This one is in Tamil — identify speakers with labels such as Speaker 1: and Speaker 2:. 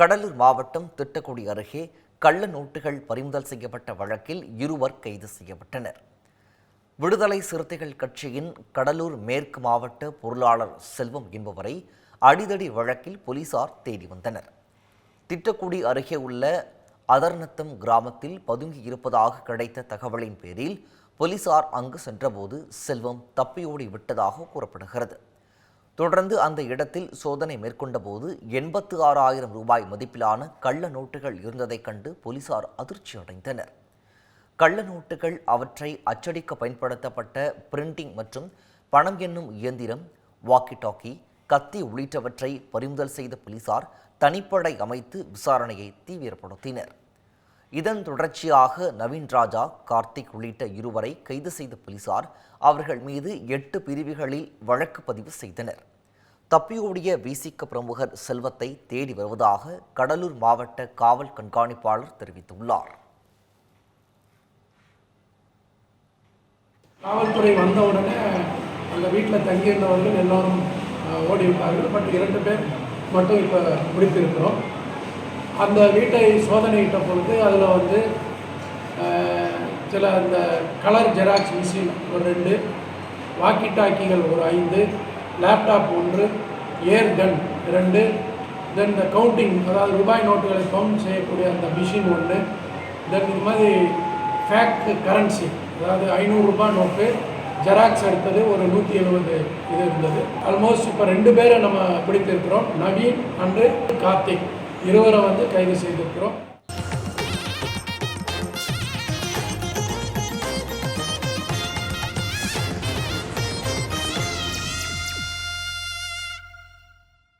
Speaker 1: கடலூர் மாவட்டம் திட்டக்குடி அருகே கள்ள நோட்டுகள் பறிமுதல் செய்யப்பட்ட வழக்கில் இருவர் கைது செய்யப்பட்டனர். விடுதலை சிறுத்தைகள் கட்சியின் கடலூர் மேற்கு மாவட்ட பொருளாளர் செல்வம் என்பவரை அடிதடி வழக்கில் போலீசார் தேடி வந்தனர். திட்டக்குடி அருகே உள்ள அதர்நத்தம் கிராமத்தில் பதுங்கி இருப்பதாக கிடைத்த தகவலின் பேரில் போலீசார் அங்கு சென்றபோது செல்வம் தப்பியோடி விட்டதாக கூறப்படுகிறது. தொடர்ந்து அந்த இடத்தில் சோதனை மேற்கொண்டபோது எண்பத்து ஆறாயிரம் ரூபாய் மதிப்பிலான கள்ள நோட்டுகள் இருந்ததைக் கண்டு போலீசார் அதிர்ச்சி அடைந்தனர். கள்ள நோட்டுகள் அவற்றை அச்சடிக்க பயன்படுத்தப்பட்ட பிரிண்டிங் மற்றும் பணம் எண்ணும் இயந்திரம் வாக்கி டாக்கி கத்தி உள்ளிட்டவற்றை பறிமுதல் செய்த போலீசார் தனிப்படை அமைத்து விசாரணையை தீவிரப்படுத்தினர். இதன் தொடர்ச்சியாக நவீன் ராஜா கார்த்திக் உள்ளிட்ட இருவரை கைது செய்த போலீசார் அவர்கள் மீது எட்டு பிரிவுகளில் வழக்கு பதிவு செய்தனர். தப்பியோடிய விசிக பிரமுகர் செல்வத்தை தேடி வருவதாக கடலூர் மாவட்ட காவல் கண்காணிப்பாளர் தெரிவித்துள்ளார்.
Speaker 2: காவல்துறை வந்த உடனே அந்த வீட்டில் தங்கியிருந்தவர்கள் எல்லோரும் ஓடிவிட்டார்கள். பட் இரண்டு பேர் மட்டும் இப்போ முடித்திருக்கிறோம் அந்த வீட்டை சோதனையிட்ட பொழுது அதில் வந்து சில அந்த கலர் ஜெராக்ஸ் மிஷின் ஒரு ரெண்டு வாக்கி டாக்கிகள் ஒரு ஐந்து லேப்டாப் ஒன்று ஏர் கன் ரெண்டு தென் இந்த கவுண்டிங் அதாவது ரூபாய் நோட்டுகளை கவுண்ட் செய்யக்கூடிய அந்த மிஷின் ஒன்று தென் இது மாதிரி ஃபேக்ட் கரன்சி அதாவது ஐநூறுரூபா நோட்டு ஜெராக்ஸ் எடுத்தது ஒரு நூற்றி எழுபது இது இருந்தது. ஆல்மோஸ்ட் இப்போ ரெண்டு பேரை நம்ம பிடித்திருக்கிறோம். நவீன் அண்டு கார்த்திக். இருவரை வந்து கைது செய்திருக்கிறோம்.